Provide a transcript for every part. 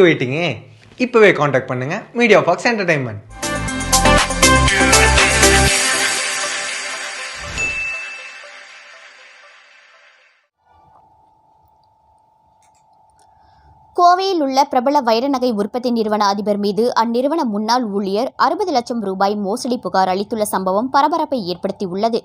எதுக்கு வெயிட்டிங்க இப்போவே காண்டாக்ட் பண்ணுங்க. மீடியா ஃபாக்ஸ் என்டர்டைன்மெண்ட் கோவையில் உள்ள பிரபல வைர நகை உற்பத்தி நிறுவன அதிபர் மீது அந்நிறுவன முன்னாள் ஊழியர் அறுபது லட்சம் ரூபாய் மோசடி புகார் அளித்துள்ள சம்பவம் பரபரப்பை ஏற்படுத்தியுள்ளது.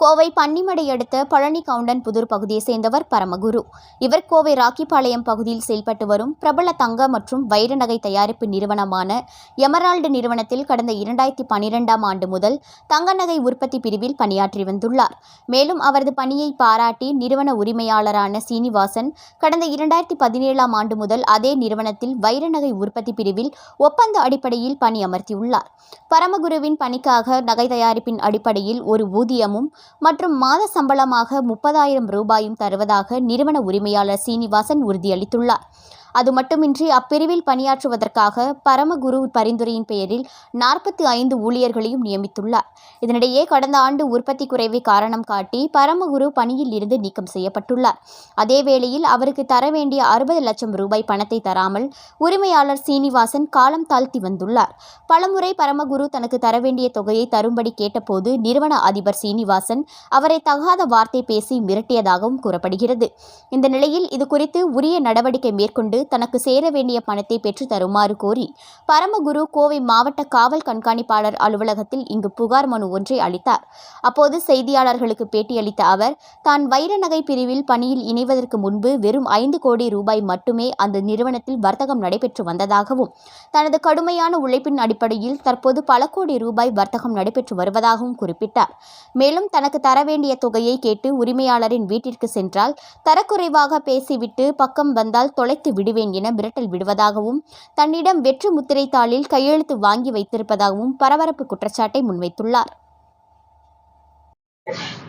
கோவை பன்னிமடை அடுத்த பழனி கவுண்டன் புதூர் பகுதியைச் சேர்ந்தவர் பரமகுரு. இவர் கோவை ராக்கிபாளையம் பகுதியில் செயல்பட்டு வரும் பிரபல தங்க மற்றும் வைர நகை தயாரிப்பு நிறுவனமான எமரால்டு நிறுவனத்தில் கடந்த இரண்டாயிரத்தி பனிரெண்டாம் ஆண்டு முதல் தங்க நகை உற்பத்தி பிரிவில் பணியாற்றி வந்துள்ளார். மேலும் அவரது பணியை பாராட்டி நிறுவன உரிமையாளரான சீனிவாசன் கடந்த இரண்டாயிரத்தி பதினேழாம் ஆண்டு முதல் அதே நிறுவனத்தில் வைர நகை உற்பத்தி பிரிவில் ஒப்பந்த அடிப்படையில் பணி அமர்த்தியுள்ளார் பரமகுருவின் பணிக்காக நகை தயாரிப்பின் அடிப்படையில் ஒரு ஊதியமும் மற்றும் மாத சம்பளமாக முப்பதாயிரம் ரூபாயும் தருவதாக நிறுவன உரிமையாளர் சீனிவாசன் உறுதியளித்துள்ளார். அது மட்டுமின்றி அப்பிரிவில் பணியாற்றுவதற்காக பரமகுரு பரிந்துரையின் பெயரில் நாற்பத்தி ஐந்து ஊழியர்களையும் நியமித்துள்ளார். இதனிடையே கடந்த ஆண்டு உற்பத்தி குறைவை காரணம் காட்டி பரமகுரு பணியில் இருந்து நீக்கம் செய்யப்பட்டுள்ளார். அதே வேளையில் அவருக்கு தர வேண்டிய அறுபது லட்சம் ரூபாய் பணத்தை தராமல் உரிமையாளர் சீனிவாசன் காலம் தாழ்த்தி வந்துள்ளார். பலமுறை பரமகுரு தனக்கு தர வேண்டிய தொகையை தரும்படி கேட்டபோது நிறுவன அதிபர் சீனிவாசன் அவரை தகாத வார்த்தை பேசி மிரட்டியதாகவும் கூறப்படுகிறது. இந்த நிலையில் இது குறித்து உரிய நடவடிக்கை மேற்கொண்டு தனக்கு சேர வேண்டிய பணத்தை பெற்று தருமாறு கோரி பரமகுரு கோவை மாவட்ட காவல் கண்காணிப்பாளர் அலுவலகத்தில் இங்கு புகார் மனு ஒன்றை அளித்தார். அப்போது செய்தியாளர்களுக்கு பேட்டியளித்த அவர் தான் வைர நகை பிரிவில் பணியில் இணைவதற்கு முன்பு வெறும் ஐந்து கோடி ரூபாய் மட்டுமே அந்த நிறுவனத்தில் வர்த்தகம் நடைபெற்று வந்ததாகவும் தனது கடுமையான உழைப்பின் அடிப்படையில் தற்போது பல கோடி ரூபாய் வர்த்தகம் நடைபெற்று வருவதாகவும் குறிப்பிட்டார். மேலும் தனக்கு தர வேண்டிய தொகையை கேட்டு உரிமையாளரின் வீட்டிற்கு சென்றால் தரக்குறைவாக பேசிவிட்டு பக்கம் வந்தால் தொலைத்து விடு விடுவேன் என மிரட்டல் விடுவதாகவும் தன்னிடம் வெற்று முத்திரை தாளில் கையெழுத்து வாங்கி வைத்திருப்பதாகவும் பரபரப்பு குற்றச்சாட்டை முன்வைத்துள்ளார்.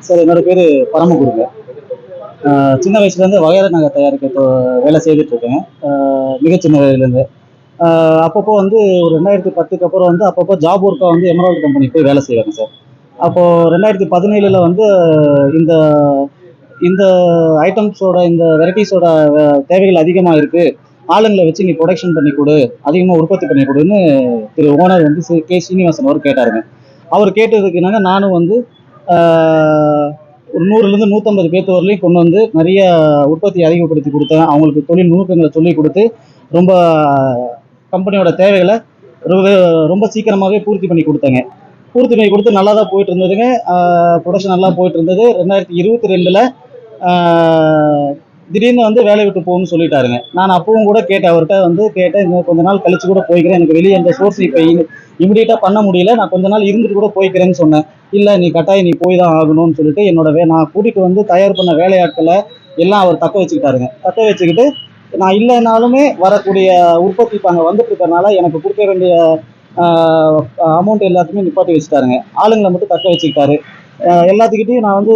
சார் என்னோட பேர் பரமகுருங்க. ஆஹ் சின்ன வயசுலேருந்து வகையற நகை தயாரிக்க வேலை செய்துட்டு இருக்கேன் ஆஹ் மிக சின்ன வயதுலேருந்து. அப்பப்போ வந்து ஒரு ரெண்டாயிரத்தி பத்துக்கு அப்புறம் வந்து அப்பப்போ ஜாப் ஒர்க்காக வந்து எமரால்டு கம்பெனி போய் வேலை செய்வாங்க சார். அப்போது ரெண்டாயிரத்தி பதினேழில் வந்து இந்த இந்த ஐட்டம்ஸோட இந்த வெரைட்டிஸோட தேவைகள் அதிகமாக இருக்குது ஆளுங்களை வச்சு நீ ப்ரொடக்ஷன் பண்ணி கொடு அதிகமாக உற்பத்தி பண்ணி கொடுன்னு திரு ஓனர் வந்து கே. சீனிவாசன் அவர் கேட்டாருங்க. அவர் கேட்டதுக்கு என்னங்க நானும் வந்து ஒரு நூறுலேருந்து நூற்றம்பது பேர்த்து வரலையும் கொண்டு வந்து நிறைய உற்பத்தி அதிகப்படுத்தி கொடுத்தேன். அவங்களுக்கு தொழில் நுணுக்கங்களை சொல்லி கொடுத்து ரொம்ப கம்பெனியோட தேவைகளை ரொம்ப ரொம்ப சீக்கிரமாகவே பூர்த்தி பண்ணி கொடுத்தேங்க. பூர்த்தி பண்ணி கொடுத்து நல்லா தான் போயிட்டு இருந்ததுங்க. ப்ரொடக்ஷன் நல்லா போயிட்டு இருந்தது. ரெண்டாயிரத்தி இருபத்தி ரெண்டில் திடீர்னு வந்து வேலையை விட்டு போகணும்னு சொல்லிட்டாருங்க. நான் அப்பவும் கூட கேட்டேன் அவர்கிட்ட வந்து கேட்டேன் இன்னும் கொஞ்ச நாள் கழிச்சு கூட போய்க்கிறேன் எனக்கு வெளியே அந்த சோர்ஸ் இப்போ இமிடியேட்டாக பண்ண முடியல. நான் கொஞ்ச நாள் இருந்துட்டு கூட போய்க்கிறேன்னு சொன்னேன். இல்லை நீ கட்டாயம் நீ போய் தான் ஆகணும்னு சொல்லிட்டு என்னோட வே நான் கூட்டிகிட்டு வந்து தயார் பண்ண வேலையாட்களை எல்லாம் அவர் தக்க வச்சுக்கிட்டாருங்க. தக்க வச்சுக்கிட்டு நான் இல்லைனாலுமே வரக்கூடிய உற்பத்தி இப்போ அங்கே வந்துட்டு இருக்கறனால எனக்கு கொடுக்க வேண்டிய அமௌண்ட் எல்லாத்தையுமே நிப்பாட்டி வச்சுட்டாருங்க. ஆளுங்களை மட்டும் தக்க வச்சுக்கிட்டாரு. எல்லாத்துக்கிட்டையும் நான் வந்து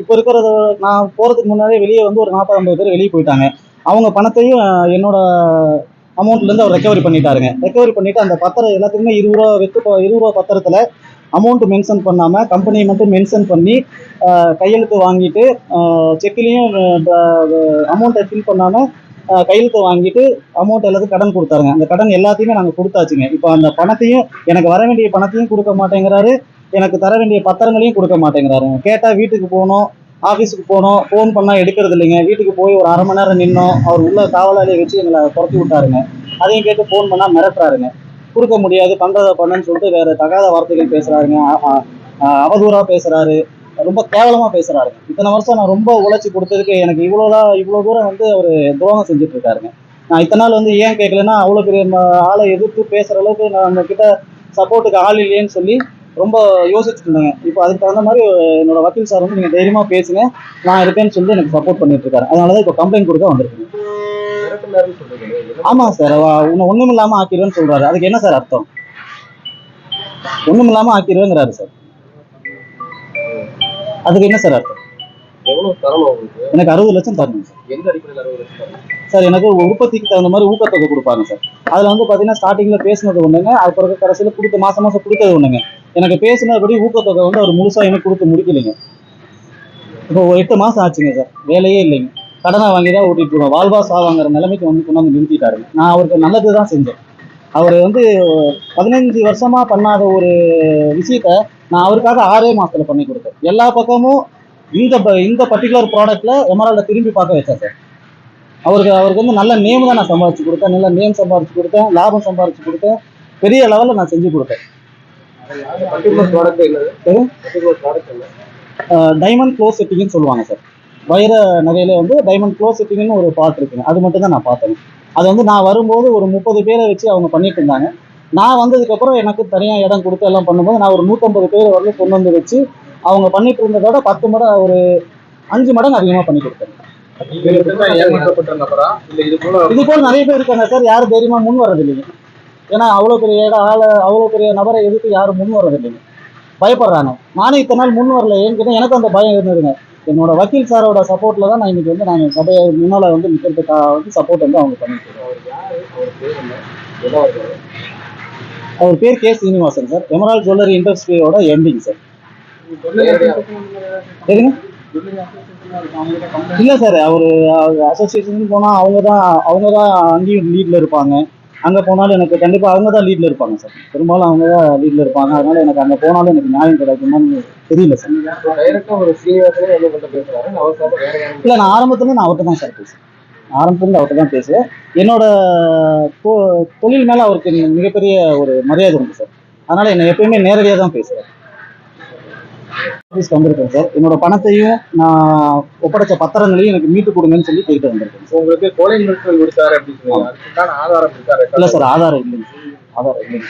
இப்போ இருக்கிறத நான் போகிறதுக்கு முன்னாடியே வெளியே வந்து ஒரு நாற்பது ஐம்பது பேர் வெளியே போயிட்டாங்க. அவங்க பணத்தையும் என்னோட அமௌண்ட்லேருந்து அவர் ரெக்கவரி பண்ணிட்டாருங்க. ரெக்கவரி பண்ணிவிட்டு அந்த பத்திரம் எல்லாத்துக்குமே இருபது ரூபா வித்து இருபது ரூபா பத்திரத்தில் அமௌண்ட் மென்ஷன் பண்ணாமல் கம்பெனியை மட்டும் மென்ஷன் பண்ணி கையெழுத்து வாங்கிட்டு செக்லேயும் அமௌண்ட்டை ஃபில் பண்ணாமல் கையெழுத்து வாங்கிட்டு அமௌண்ட் எல்லாத்தையும் கடன் கொடுத்தாருங்க. அந்த கடன் எல்லாத்தையுமே நாங்கள் கொடுத்தாச்சுங்க. இப்போ அந்த பணத்தையும் எனக்கு வர வேண்டிய பணத்தையும் கொடுக்க மாட்டேங்கிறாரு. எனக்கு தர வேண்டிய பத்திரங்களையும் கொடுக்க மாட்டேங்கிறாருங்க கேட்டால் வீட்டுக்கு போகணும் ஆஃபீஸுக்கு போனோம் ஃபோன் பண்ணால் எடுக்கிறது இல்லைங்க. வீட்டுக்கு போய் ஒரு அரை மணி நேரம் நின்னோம் அவர் உள்ள காவலாளியை வச்சு எங்களை துரத்தி விட்டாருங்க. அதையும் கேட்டு ஃபோன் பண்ணால் மிரட்டுறாருங்க. கொடுக்க முடியாது பண்ணுறத பண்ணுன்னு சொல்லிட்டு வேறு தகாத வார்த்தைகள் பேசுகிறாருங்க அவதூறாக பேசுகிறாரு ரொம்ப கேவலமாக பேசுகிறாரு இத்தனை வருஷம் நான் ரொம்ப உழைச்சி கொடுத்ததுக்கு எனக்கு இவ்வளோதான் இவ்வளோ தூரம் வந்து அவர் துரோகம் செஞ்சுட்டு இருக்காருங்க நான் இத்தனை நாள் வந்து ஏன் கேட்கலன்னா அவ்வளோ பெரிய ஆளை எதிர்த்து பேசுகிற அளவுக்கு நான் கிட்ட சப்போர்ட்டுக்கு ஆள் இல்லையேன்னு சொல்லி ரொம்ப யோசிச்சுட்டு இருந்தேங்க இப்போ அதுக்கு தகுந்த மாதிரி என்னோட வக்கீல் சார் வந்து நீங்கள் தைரியமாக பேசுங்க. நான் இருக்கேன்னு சொல்லி எனக்கு சப்போர்ட் பண்ணிட்டு இருக்காரு அதனால தான் இப்போ கம்ப்ளைண்ட் கொடுக்க வந்திருக்கேன். ஆமாம் சார் உன்னை ஒன்றும் இல்லாமல் ஆக்கிடுவேன்னு சொல்றாரு. அதுக்கு என்ன சார் அர்த்தம்? ஒன்றும் இல்லாமல் ஆக்கிடுவேங்கிறாரு சார். அதுக்கு என்ன சார் அர்த்தம்? எனக்கு அறுபது லட்சம் தரணும் சார். எனக்கு உற்பத்திக்கு தகுந்த மாதிரி ஊக்கத்தொகை கொடுப்பாங்க சார். அதில் வந்து பார்த்தீங்கன்னா ஸ்டார்டிங்கில் பேசினது ஒன்றுங்க அது பிறகு கடைசியில் கொடுத்து மாதம் மாதம் கொடுத்தது ஒன்றுங்க எனக்கு பேசினபடி ஊக்கத்தொகை வந்து அவர் முழுசாக எனக்கு கொடுத்து முடிக்கலைங்க. இப்போ எட்டு மாதம் ஆச்சுங்க சார். வேலையே இல்லைங்க. கடனை வாங்கி தான் ஓட்டிட்டு இருக்கோம். வாழ்வா சாவாங்கிற நிலைமைக்கு வந்து கொண்டு வந்து நான் அவருக்கு நல்லது தான் செஞ்சேன். அவர் வந்து பதினஞ்சு வருஷமா பண்ணாத ஒரு விஷயத்த நான் அவருக்காக ஆறே மாசத்துல பண்ணி கொடுத்தேன். எல்லா பக்கமும் இந்த ப- இந்த பர்டிகுலர் ப்ராடக்ட்ல எமரால்ட திரும்பி பார்க்க வச்சேன் சார். அவருக்கு அவருக்கு வந்து நல்ல நேம் தான் நான் சம்பாதிச்சு கொடுத்தேன். நல்ல நேம் சம்பாதிச்சு கொடுத்தேன். லாபம் சம்பாதிச்சு கொடுத்தேன். பெரிய லெவலில் நான் செஞ்சு கொடுத்தேன். டைமண்ட் க்ளோஸ் செட்டிங்னு சொல்லுவாங்க சார். வைர நகையில வந்து டைமண்ட் க்ளோஸ் செட்டிங்னு ஒரு பார்ட் இருக்குங்க. அது மட்டும் தான் நான் பார்த்தேன். அது வந்து நான் வரும்போது ஒரு முப்பது பேரை வச்சு அவங்க பண்ணிட்டு இருந்தாங்க. நான் வந்ததுக்கப்புறம் எனக்கு தனியாக இடம் கொடுத்து எல்லாம் பண்ணும்போது நான் ஒரு நூற்றம்பது பேர் வரலும் கொண்டு வந்து வச்சு அவங்க பண்ணிட்டு இருந்ததோட பத்து மடங்கு ஒரு அஞ்சு மடங்கு அதிகமாக பண்ணி கொடுத்தேன். இது போல நிறைய பேர் இருக்காங்க சார். யாரும் தைரியமா முன் வர்றது இல்லைங்க ஏன்னா அவ்வளோ பெரிய இடம் ஆளை அவ்வளோ பெரிய நபரை எதிர்த்து யாரும் முன் வர்றது பயப்படுறாங்க நானே இத்தனை நாள் முன் வரல. ஏன்னு கேட்டால் எனக்கு அந்த பயம் இருந்ததுங்க. என்னோட வக்கீல் சாரோட சப்போர்ட்டில் தான் நான் இன்னைக்கு வந்து நாங்கள் சபையை முன்னால் வந்து நிற்கிறதுக்காக வந்து சப்போர்ட் வந்து அவங்க பண்ணிட்டு அவர் பேர் K. Srinivasan sir. Emerald jewellery இண்டஸ்ட்ரியோட எம்டிங் சார். எதுங்க? இல்லை சார் அவர் அசோசியேஷன் போனால் அவங்க தான் அவங்க தான் அங்கேயும் லீடில் இருப்பாங்க. அங்க போனாலும் எனக்கு கண்டிப்பா அவங்க தான் லீட்ல இருப்பாங்க சார். பெரும்பாலும் அவங்க தான் லீட்ல இருப்பாங்க. அதனால எனக்கு அங்க போனாலும் எனக்கு நியாயம் கிடைக்குமான்னு தெரியல சார். இல்ல நான் ஆரம்பத்துல நான் அவர்கிட்ட தான் சார் பேசுவேன். ஆரம்பத்துல அவர்கிட்ட தான் பேசுவேன். என்னோட தொழில் மேல அவருக்கு மிகப்பெரிய ஒரு மரியாதை உண்டு சார். அதனால என்னை எப்பயுமே நேரடியாக தான் பேசுவேன். ஆஃபீஸ்க்கு வந்திருக்கேன் சார். என்னோட பணத்தையும் நான் ஒப்படைச்ச பத்திரங்களையும் எனக்கு மீட்டு கொடுங்கன்னு சொல்லி கேட்டு வந்திருக்கேன் சார். உங்களுக்கு கொலை மிரட்டல் விடுத்தாரு அப்படின்னு ஆதாரம் இல்ல சார் ஆதாரம் இல்லைங்க சார். ஆதாரம் இல்லைங்க